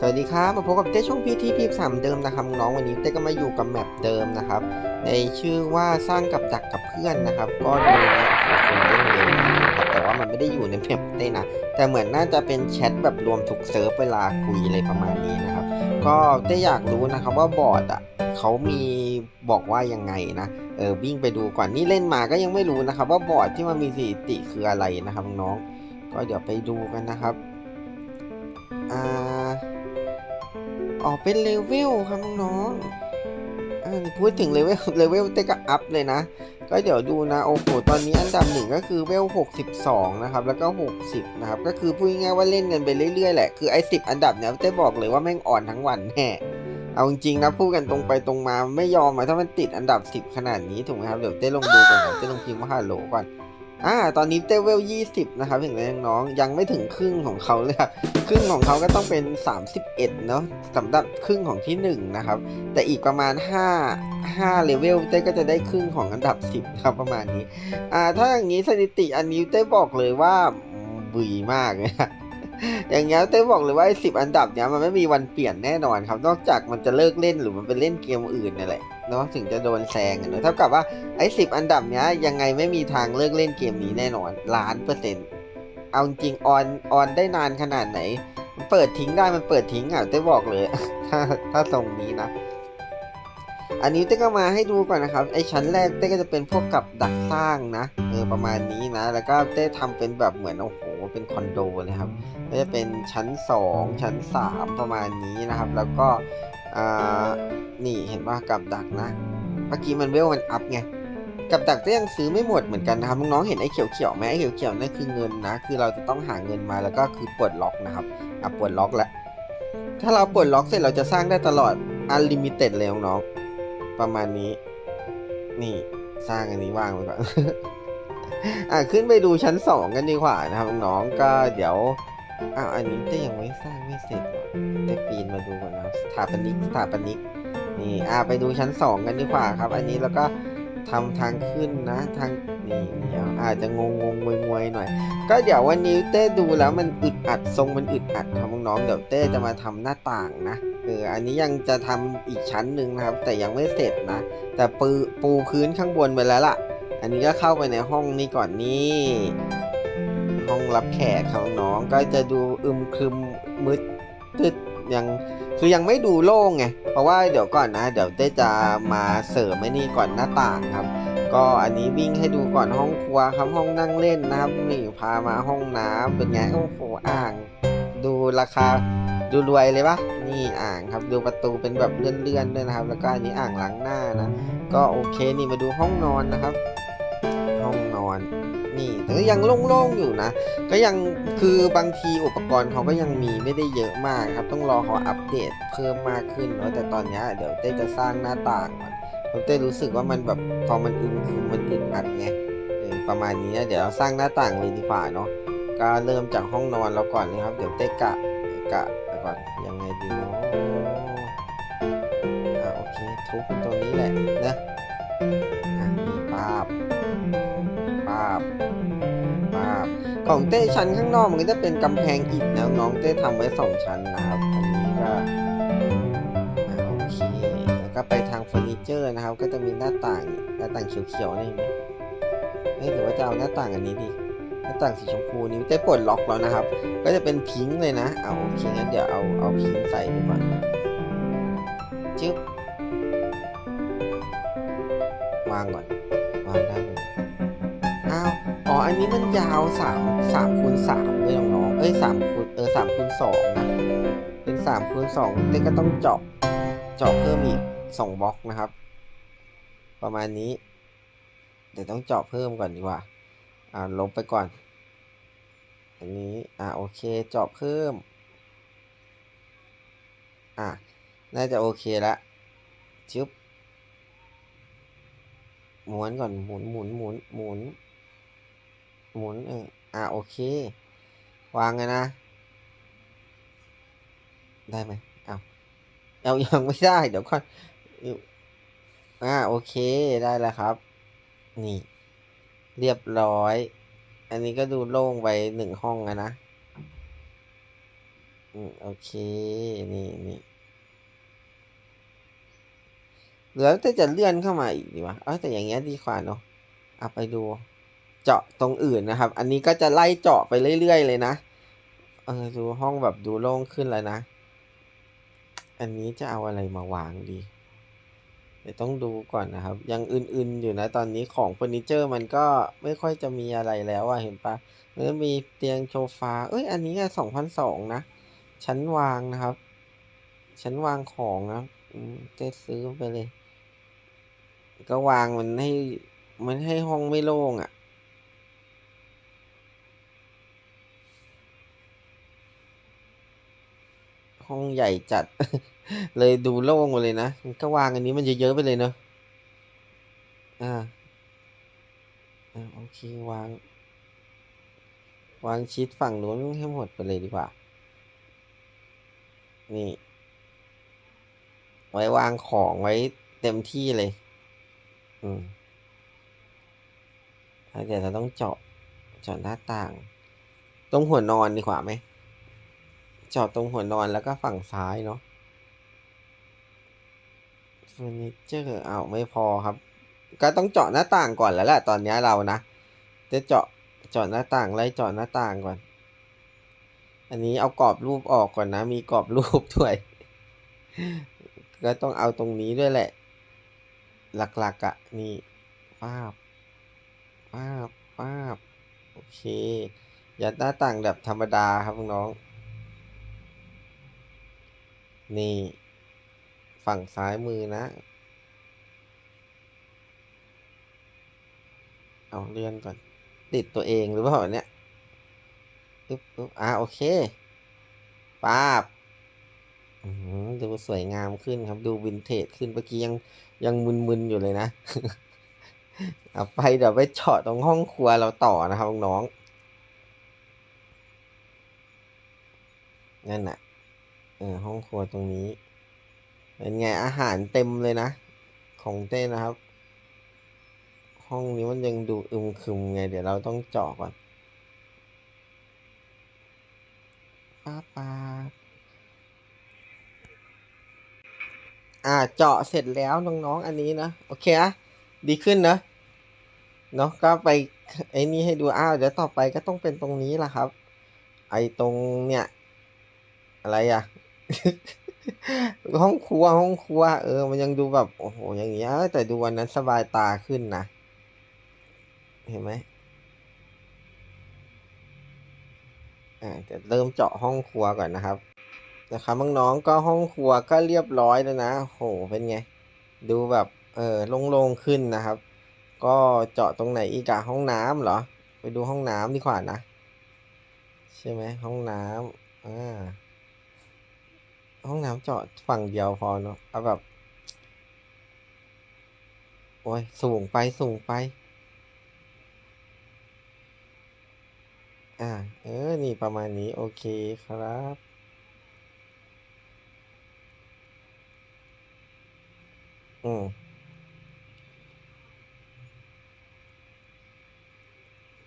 สวัสดีครับมาพบกับเต้ช่องพีทีพีสามเดิมนะครับน้องวันนี้เต้ก็มาอยู่กับแมปเดิมนะครับ ในชื่อว่าสร้างกับดักกับเพื่อนนะครับ ก็ดูนะคนเล่นเยอะนะครับแต่ว่ามันไม่ได้อยู่ในแมปเต้นะ แต่เหมือนน่าจะเป็นแชทแบบรวมทุกเซิร์ฟเวลาคุยอะไรประมาณนี้นะครับ ก็เต้อยากรู้นะครับว่าบอร์ดอะเขามีบอกว่ายังไงนะเออวิ่งไปดูก่อนนี่เล่นมาก็ยังไม่รู้นะครับ ว่าบอร์ดที่มันมีสถิติคืออะไรนะครับน้องก็เดี๋ยวไปดูกันนะครับ อ่า ออกเป็นเลเวลครับน้องๆพูดถึงเลเวลเลเวลเต้ก็อัพเลยนะ ก็เดี๋ยวดูนะ โอ้โห ตอนนี้อันดับหนึ่งก็คือเวล 62 นะครับ แล้วก็ 60 นะครับ ก็คือพูดง่ายๆว่าเล่นกันไปเรื่อยๆ แหละ คือไอ้10อันดับเนี้ยเต้บอกเลยว่าแม่งอ่อนทั้งวันแน่เอาจริงๆนะพูดกันตรงไปตรงมาไม่ยอมอะถ้ามันติดอันดับ 10 ขนาดนี้ถูกไหมครับเดี๋ยวเต้ลงดูก่อนเต้ลงพิมพ์ว่าฮัลโหลก่อน อ่า ตอนนี้เต้เวล20 นะครับเห็นไหมน้องยังไม่ถึงครึ่งของเขาเลยครับ ครึ่งของเขาก็ต้องเป็น 31 เนาะสำหรับครึ่งของที่ 1 นะครับ แต่อีกประมาณ 5 5เลเวลเต้ก็จะได้ครึ่งของอันดับ 10 ครับประมาณนี้ อ่า ถ้าอย่างนี้สถิติอันนี้เต้บอกเลยว่าบุยมากเลย อย่างเงี้ยเต้บอกเลยว่าไอ้สิบอันดับเนี้ยมันไม่มีวันเปลี่ยนแน่นอนครับ นอกจากมันจะเลิกเล่นหรือมันไปเล่นเกมอื่นนั่นแหละเนาะถึงจะโดนแซงอะเนอะเท่ากับว่าไอ้สิบอันดับเนี้ยยังไงไม่มีทางเลิกเล่นเกมนี้แน่นอนล้านเปอร์เซ็นต์เอาจริงออนออนได้นานขนาดไหน มันเปิดทิ้งได้มันเปิดทิ้งอะเต้บอกเลย ถ้าถ้าทรงนี้นะอันนี้เต้ก็มาให้ดูก่อนนะครับไอ้ชั้นแรกเต้ก็จะเป็นพวกกับดักสร้างนะเออประมาณนี้นะ แล้วก็เต้ทำเป็นแบบเหมือนโอ้โห เป็นคอนโดเลยครับก็จะเป็นชั้น 2 ชั้น 3 ประมาณนี้นะครับ แล้วก็อ่านี่เห็นว่ากับดักนะ เมื่อกี้มันเวลมันอัพไงกับดักก็ยังซื้อไม่หมดเหมือนกันนะครับน้องๆเห็นไอ้เขียวๆไหมไอ้เขียวๆนั่นคือเงินนะ คือเราจะต้องหาเงินมาแล้วก็คือปลดล็อกนะครับอะปลดล็อกแล้วถ้าเราปลดล็อกเสร็จเราจะสร้างได้ตลอด unlimited เลยน้องๆประมาณนี้ นี่สร้างอันนี้ว่างไว้ก่อน อะขึ้นไปดูชั้นสองกันดีกว่านะครับน้องก็เดี๋ยวอ้าวอันนี้เต้ยังไม่สร้างไม่เสร็จหรอเต้ปีนมาดูก่อนนะสถาปนิกสถาปนิกนี่อะไปดูชั้นสองกันดีกว่าครับ อันนี้แล้วก็ทำทางขึ้นนะทางนี่เดี๋ยวอาจจะงงงงวยงวยหน่อย ก็เดี๋ยววันนี้เต้ดูแล้วมันอึดอัดทรงมันอึดอัดครับน้องเดี๋ยวเต้จะมาทำหน้าต่างนะเอออันนี้ยังจะทำอีกชั้นหนึ่งนะครับ แต่ยังไม่เสร็จนะ แต่ปูปูพื้นข้างบนไปแล้วล่ะ อันนี้ก็เข้าไปในห้องนี้ก่อนนี่ ห้องรับแขกครับน้องก็จะดูอึมครึมมืดตึดยังคือยังไม่ดูโล่งไง เพราะว่าเดี๋ยวก่อนนะ เดี๋ยวเต้จะมาเสริมไอ้นี่ก่อนหน้าต่างครับ ก็อันนี้วิ่งให้ดูก่อนห้องครัวครับห้องนั่งเล่นนะครับนี่พามาห้องน้ำเป็นไงโอ้โหอ่าง ดูราคาดูรวยเลยปะนี่อ่างครับดูประตูเป็นแบบเลื่อนๆด้วยนะครับ แล้วก็อันนี้อ่างล้างหน้านะ ก็โอเคนี่มาดูห้องนอนนะครับ ห้องนอน นี่แต่ก็ยังโล่งๆอยู่นะ ก็ยังคือบางทีอุปกรณ์เขาก็ยังมีไม่ได้เยอะมากครับ ต้องรอเขาอัปเดตเพิ่มมากขึ้นเนาะแต่ตอนนี้เดี๋ยวเต้จะสร้างหน้าต่างก่อนเพราะเต้รู้สึกว่ามันแบบพอมันอึมครึมมันอึดอัดไงประมาณนี้นะเดี๋ยวเราสร้างหน้าต่างเลยดีกว่าเนาะก็เริ่มจากห้องนอนเราก่อนเลยครับ เดี๋ยวเต้กะกะก่อนยังไงดีเนาะอะโอเคทุบเป็นตัวนี้แหละนะ ของเต้ชั้นข้างนอกมันก็จะเป็นกำแพงอิฐนะน้องเต้ทำไว้สองชั้นนะครับอันนี้ก็โอเคแล้วก็ไปทางเฟอร์นิเจอร์นะครับ ก็จะมีหน้าต่างหน้าต่างเขียวๆนี่เห็นไหมเอ้ยหรือว่าจะเอาหน้าต่างอันนี้ดีหน้าต่างสีชมพูนี้เต้ปลดล็อกแล้วนะครับ ก็จะเป็นพิงค์เลยนะเอาโอเคงั้นเดี๋ยวเอาเอาพิงค์ใส่ดีกว่าจึ๊บวางก่อนวางได้อ้าว อ๋อ อันนี้มันยาวสามสามคูณสามเลยน้อง เอ้ยสามคูณเออสามคูณสองนะ เป็นสามคูณสองเต้ก็ต้องเจาะ เจาะเพิ่มอีกสองบล็อกนะครับ ประมาณนี้ เดี๋ยวต้องเจาะเพิ่มก่อนดีกว่า อ่าลบไปก่อน อันนี้ อ่า โอเค เจาะเพิ่ม อ่า น่าจะโอเคละชึบม้วนก่อน หมุนหมุนหมุนหมุน หมุนเอออ่าโอเค วางเลยนะ ได้ไหมเอาเอายังไม่ได้ เดี๋ยวก่อนอยู่อ่าโอเคได้แล้วครับ นี่ เรียบร้อย อันนี้ก็ดูโล่งไปหนึ่งห้องอะนะอืมโอเค นี่นี่เหลือแต่จะเลื่อนเข้ามาอีกดีวะเออแต่อย่างเงี้ยดีกว่าเนาะเอาไปดู เจาะตรงอื่นนะครับ อันนี้ก็จะไล่เจาะไปเรื่อยๆ เลยนะเออดูห้องแบบดูโล่งขึ้นแล้วนะ อันนี้จะเอาอะไรมาวางดี เดี๋ยวต้องดูก่อนนะครับ ยังอื่นๆอยู่นะตอนนี้ของเฟอร์นิเจอร์มันก็ไม่ค่อยจะมีอะไรแล้วอะเห็นปะมันก็มีเตียงโซฟา เอ้ย อันนี้สองพันสองนะ ชั้นวางนะครับ ชั้นวางของนะอืมจะซื้อไปเลย ก็วางมันให้ มันให้ห้องไม่โล่งอะ่ะ ห้องใหญ่จัด เลยดูโล่งหมดเลยนะมันก็วางอันนี้มันเยอะๆไปเลยเนอะอ่าอ่าโอเควาง วางชิดฝั่งนู้นให้หมดไปเลยดีกว่า นี่ ไว้วางของไว้เต็มที่เลย อืมแล้วเดี๋ยวเราต้องเจาะเจาะหน้าต่าง ตรงหัวนอนดีกว่าไหม เจาะตรงหัวนอนแล้วก็ฝั่งซ้ายเนาะเฟอร์นิเจอร์อ้าวไม่พอครับ ก็ต้องเจาะหน้าต่างก่อนแล้วแหละตอนนี้เรานะ จะเจาะเจาะหน้าต่างไล่เจาะหน้าต่างก่อน อันนี้เอากรอบรูปออกก่อนนะ มีกรอบรูปด้วย ก็ต้องเอาตรงนี้ด้วยแหละ หลักๆอะ่ะนี่ป้าบป้าบป้าบโอเค ยัดหน้าต่างแบบธรรมดาครับน้อง นี่ ฝั่งซ้ายมือนะ เอาเลื่อนก่อน ติดตัวเองหรือเปล่าเนี่ยอึ๊บอึ๊บอะโอเคป้าบอืมดูสวยงามขึ้นครับ ดูวินเทจขึ้นเมื่อกี้ยังยังมึนๆอยู่เลยนะเอาไปเดี๋ยวไปเจาะตรงห้องครัวเราต่อนะครับน้องนั่นน่ะ ออห้องครัวตรงนี้ เป็นไงอาหารเต็มเลยนะ ของเต้นนะครับ ห้องนี้มันยังดูอึมครึมไง เดี๋ยวเราต้องเจาะก่อนป้าป้าอ่าเจาะเสร็จแล้วน้องๆอันนี้นะ โอเคอะดีขึ้นนะเนาะก็ไปไอ้นี่ให้ดูอ้าวเดี๋ยวต่อไปก็ต้องเป็นตรงนี้ล่ะครับ ไอ้ตรงเนี่ย อะไรอะ ห้องครัวห้องครัว เออ มันยังดูแบบโอ้โหอย่างเงี้ยแต่ดูวันนั้นสบายตาขึ้นนะ เห็นไหมอ่าจะเริ่มเจาะห้องครัวก่อนนะครับนะครับน้องๆก็ห้องครัวก็เรียบร้อยแล้วนะโหเป็นไง ดูแบบเออโล่งๆขึ้นนะครับ ก็เจาะตรงไหนอีกอะห้องน้ำเหรอ ไปดูห้องน้ำดีกว่านะ ใช่ไหมห้องน้ำอ่า ห้องน้ำเจาะฝั่งเดียวพอเนาะเอาแบบ โอ้ย สูงไปสูงไป อ่า เออ นี่ประมาณนี้ โอเคครับ อืม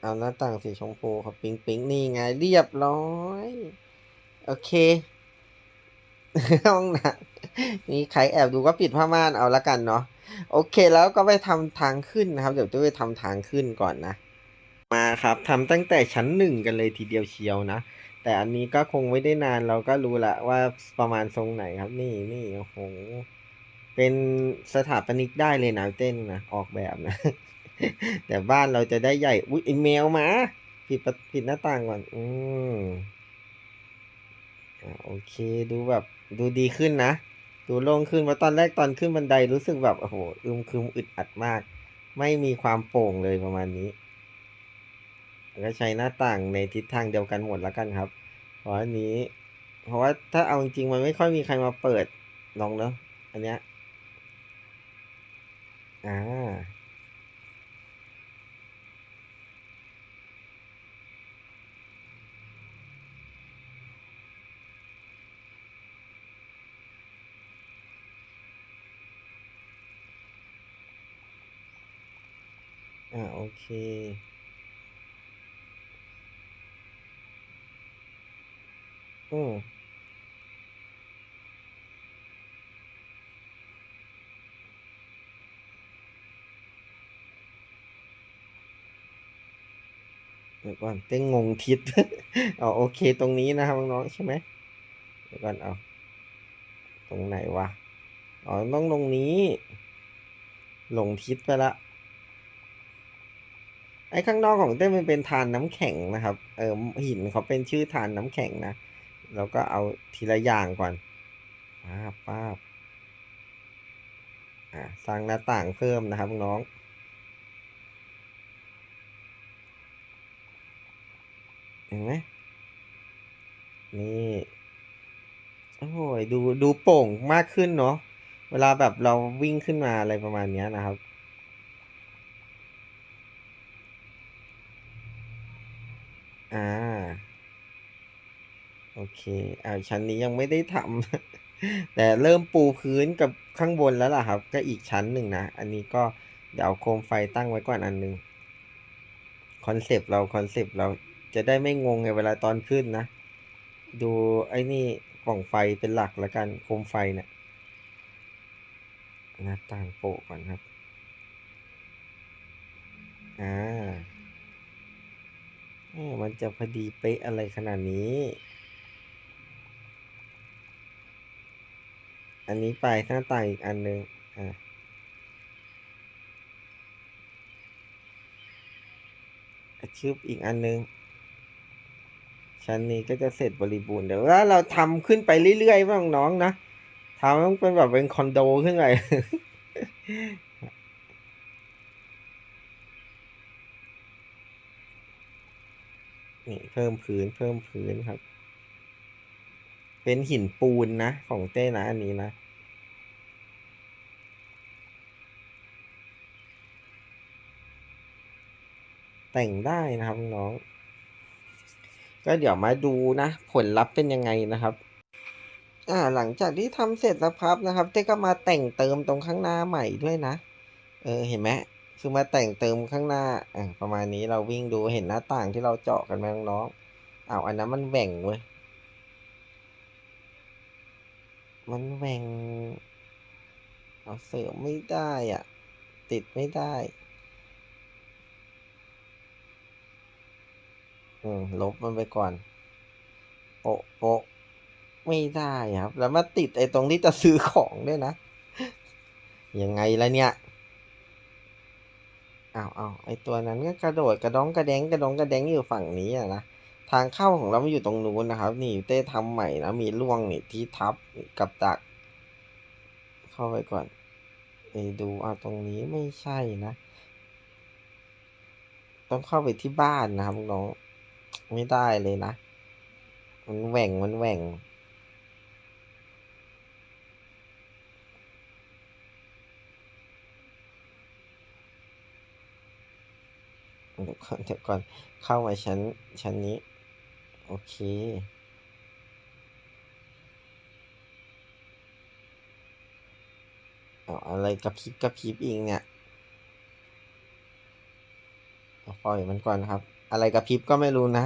เอาหน้าต่างสีชมพูครับปิ๊งปิ๊งนี่ไงเรียบร้อย โอเค ห้องน้ำมีใครแอบดูก็ปิดผ้าม่านเอาละกันเนาะโอเคแล้วก็ไปทำทางขึ้นนะครับ เดี๋ยวจะไปทำทางขึ้นก่อนนะ มาครับทำตั้งแต่ชั้นหนึ่งกันเลยทีเดียวเชียวนะ แต่อันนี้ก็คงไม่ได้นานเราก็รู้ละว่าประมาณทรงไหนครับ นี่นี่โอ้โหเป็นสถาปนิกได้เลยนะเต้นนะออกแบบนะ แต่บ้านเราจะได้ใหญ่อุ้ยไอแมวมาผิดปิดหน้าต่างก่อน อืมโอเคดูแบบ ดูดีขึ้นนะ ดูโล่งขึ้นเพราตอนแรกตอนขึ้นบันไดรู้สึกแบบ โอ้โห อึมครึมอึดอัดมาก ไม่มีความโปร่งเลยประมาณนี้แล้วก็ใช้หน้าต่างในทิศทางเดียวกันหมดแล้วกันครับ เพราะอันนี้ เพราะว่าถ้าเอาจริงมันไม่ค่อยมีใครมาเปิดลองเนอะอันเนี้ยอ่า อ่าโอเคโอ้เดี๋ยวก่อนเต้งงงทิศเอาโอเคตรงนี้นะครับน้องๆใช่ไหมเดี๋ยวก่อนเอาตรงไหนวะ อ๋อต้องลงนี้ลงทิศไปละ ไอ้ข้างนอกของเต้มันเป็นทานน้ำแข็งนะครับ เออหินเขาเป็นชื่อทานน้ำแข็งนะแล้วก็เอาทีละอย่างก่อนป้าบป้าอ่าสร้างหน้าต่างเพิ่มนะครับน้องเห็นไหมนี่โอ้ยดูดูโป่งมากขึ้นเนาะเวลาแบบเราวิ่งขึ้นมาอะไรประมาณนี้นะครับ อ่า โอ เคอ่าชั้นนี้ยังไม่ได้ทำ แต่เริ่มปูพื้นกับข้างบนแล้วล่ะครับ ก็อีกชั้นหนึ่งนะ อันนี้ก็เดี๋ยวโคมไฟตั้งไว้ก่อนอันหนึงคอนเซปต์เราคอนเซปต์เราจะได้ไม่งงไงเวลาตอนขึ้นนะ ดูไอ้นี่กล่องไฟเป็นหลักแล้วกันโคมไฟเนี่ยหน้าต่างโปะก่อนครับ อ่าเอ๊ะมันจะพอดีเป๊ะอะไรขนาดนี้ อันนี้ไปหน้าต่างอีกอันหนึ่งอ่าชืบอีกอันหนึง ชั้นนี้ก็จะเสร็จบริบูรณ์เดี๋ยวว่าเราทำขึ้นไปเรื่อยๆบ้างน้องๆนะทำมันเป็นแบบเป็นคอนโดขึ้นไปนี่เพิ่มพื้นเพิ่มพื้นครับ เป็นหินปูนนะ ของเต้นะอันนี้นะแต่งได้นะครับน้อง ก็เดี๋ยวมาดูนะ ผลลัพธ์เป็นยังไงนะครับ อ่าหลังจากที่ทำเสร็จแล้วครับนะครับเต้ก็มาแต่งเติมตรงข้างหน้าใหม่ด้วยนะ เออเห็นไหมคือมาแต่งเติมข้างหน้าอ่าประมาณนี้เราวิ่งดูเห็นหน้าต่างที่เราเจาะกันไหมน้องอ้าวอันนั้นมันแหว่งเว้ย มันแหว่งเอาเสริมไม่ได้อะ ติดไม่ได้อืมลบมันไปก่อนโปะโปะไม่ได้ครับ แล้วมาติดไอ้ตรงที่จะซื้อของด้วยนะ ยังไงล่ะเนี่ยอ้าวอ้าวไอ้ตัวนั้นก็กระโดดกระดองกระแดงกระดองกระแดงอยู่ฝั่งนี้อะนะ ทางเข้าของเราไม่อยู่ตรงนู้นนะครับ นี่เต้ทำใหม่นะมีร่วงนี่ที่ทับกับดัก เข้าไปก่อนไปดูเอาตรงนี้ไม่ใช่นะ ต้องเข้าไปที่บ้านนะครับน้องไม่ได้เลยนะ มันแหว่งมันแหว่งเดี๋ยวก่อนเดี๋ยวก่อนเข้ามาชั้นชั้นนี้ โอเค เอาอะไรกระพริบกระพริบอีกเนี่ยปล่อยมันก่อนครับ อะไรกระพริบก็ไม่รู้นะ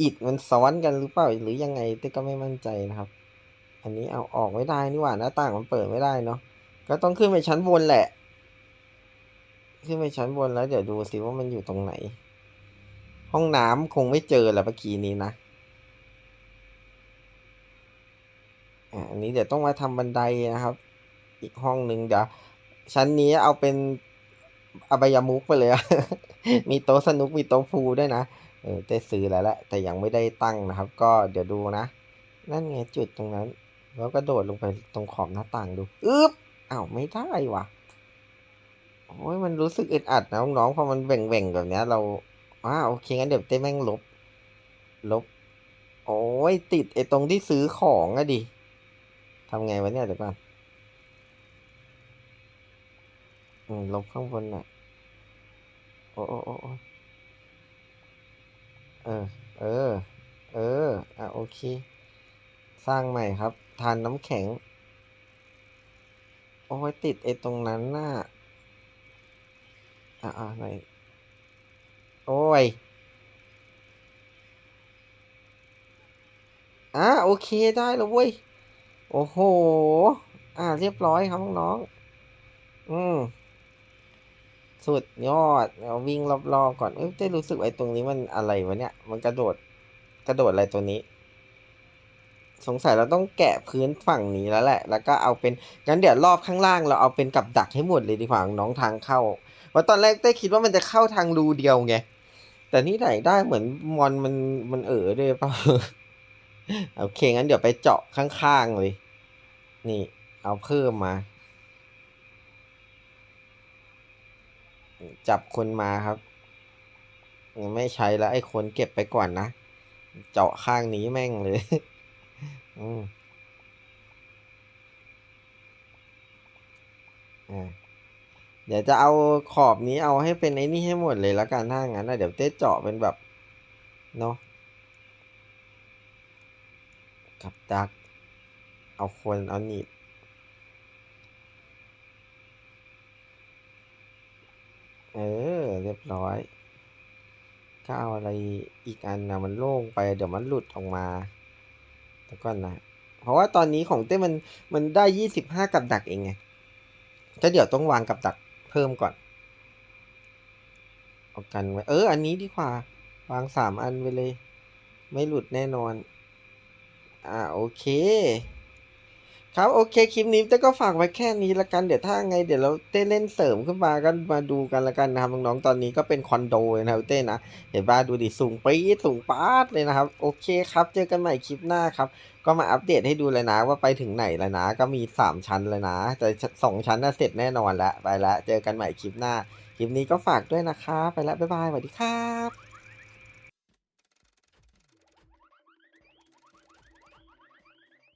อิดมันซ้อนกันหรือเปล่าหรือยังไงแต่ก็ไม่มั่นใจนะครับ อันนี้เอาออกไม่ได้นี่หว่าหน้าต่างมันเปิดไม่ได้เนาะ ก็ต้องขึ้นไปชั้นบนแหละ ขึ้นไปชั้นบนแล้วเดี๋ยวดูสิว่ามันอยู่ตรงไหน ห้องน้ำคงไม่เจอแหละเมื่อกี้นี้นะ อันนี้เดี๋ยวต้องมาทำบันไดนะครับ อีกห้องหนึ่งเดี๋ยวชั้นนี้เอาเป็นอบายมุกไปเลย มีโต๊ะสนุกมีโต๊ะพูด้วยนะเออได้ซื้อแล้วแหละแต่ยังไม่ได้ตั้งนะครับ ก็เดี๋ยวดูนะ นั่นไงจุดตรงนั้น แล้วก็โดดลงไปตรงขอบหน้าต่างดูอึ๊บอ้าวไม่ได้ว่ะโอ้ยมันรู้สึกอึดอัดนะน้องๆพอมันแหว่งๆแบบเนี้ยเราอ่าโอเคงั้นเดี๋ยวเต้แม่งลบ ลบ โอ้ยติดไอ้ตรงที่ซื้อของอะดิ ทำไงวะเนี่ยเดี๋ยวก่อนอืมลบข้างบนน่ะโอ้โอ้โอ้โอ้เออ เออ เออ อะโอเค สร้างใหม่ครับ ทานน้ำแข็ง โอ้ยติดไอ้ตรงนั้นน่ะ อะอะไหนโอ้ยอะโอเคได้แล้วเว้ย โอ้โห อะเรียบร้อยครับน้องๆอืม สุดยอดเราวิ่งรอบๆก่อน เอ้ยได้รู้สึกไอ้ตรงนี้มันอะไรวะเนี่ย มันกระโดด กระโดดอะไรตัวนี้ สงสัยเราต้องแกะพื้นฝั่งนี้แล้วแหละ แล้วก็เอาเป็น งั้นเดี๋ยวรอบข้างล่างเราเอาเป็นกับดักให้หมดเลยดีกว่าน้องทางเข้าเพราตอนแรกได้คิดว่ามันจะเข้าทางรูเดียวไง แต่นี่ไหนได้เหมือนมอนมันมันเอ๋อด้วยเปล่า โอเค งั้นเดี๋ยวไปเจาะข้างๆเลย นี่เอาเพิ่มมา จับคนมาครับ ยังไม่ใช้แล้วไอ้คนเก็บไปก่อนนะ เจาะข้างนี้แม่งเลย อืมอ่าเดี๋ยวจะเอาขอบนี้เอาให้เป็นไอ้นี่ให้หมดเลยแล้วกันถ้างั้นนะเดี๋ยวเต้เจาะเป็นแบบ เนาะ กับดัก เอาคนเอาหนีบเออ เรียบร้อยก็เอาอะไรอีกอันนะมันโล่งไปเดี๋ยวมันหลุดออกมาแต่ก่อนนะ เพราะว่าตอนนี้ของเต้มันมันได้ยี่สิบห้ากับดักเองไงก็เดี๋ยวต้องวางกับดักเพิ่มก่อนเอากันไว้เออ อันนี้ดีกว่า วางสามอันไปเลย ไม่หลุดแน่นอน อ่าโอเค ครับโอเคคลิปนี้เต้ก็ฝากไว้แค่นี้ละกันเดี๋ยวถ้าไงเดี๋ยวเราเต้เล่นเสริมขึ้นมาก็มาดูกันละกันนะครับน้องๆตอนนี้ก็เป็นคอนโดเลยนะครับเต้นะเห็นบ้าดูดิสูงปี๊ดสูงปาดเลยนะครับ โอเคครับ เจอกันใหม่คลิปหน้าครับ ก็มาอัปเดตให้ดูเลยนะว่าไปถึงไหนแล้วนะ ก็มีสามชั้นเลยนะ แต่สองชั้นน่ะเสร็จแน่นอนล้วไปล้วเจอกันใหม่คลิปหน้าคลิปนี้ก็ฝากด้วยนะคะ ไปล้วบ๊ายบายสวัสดีครับ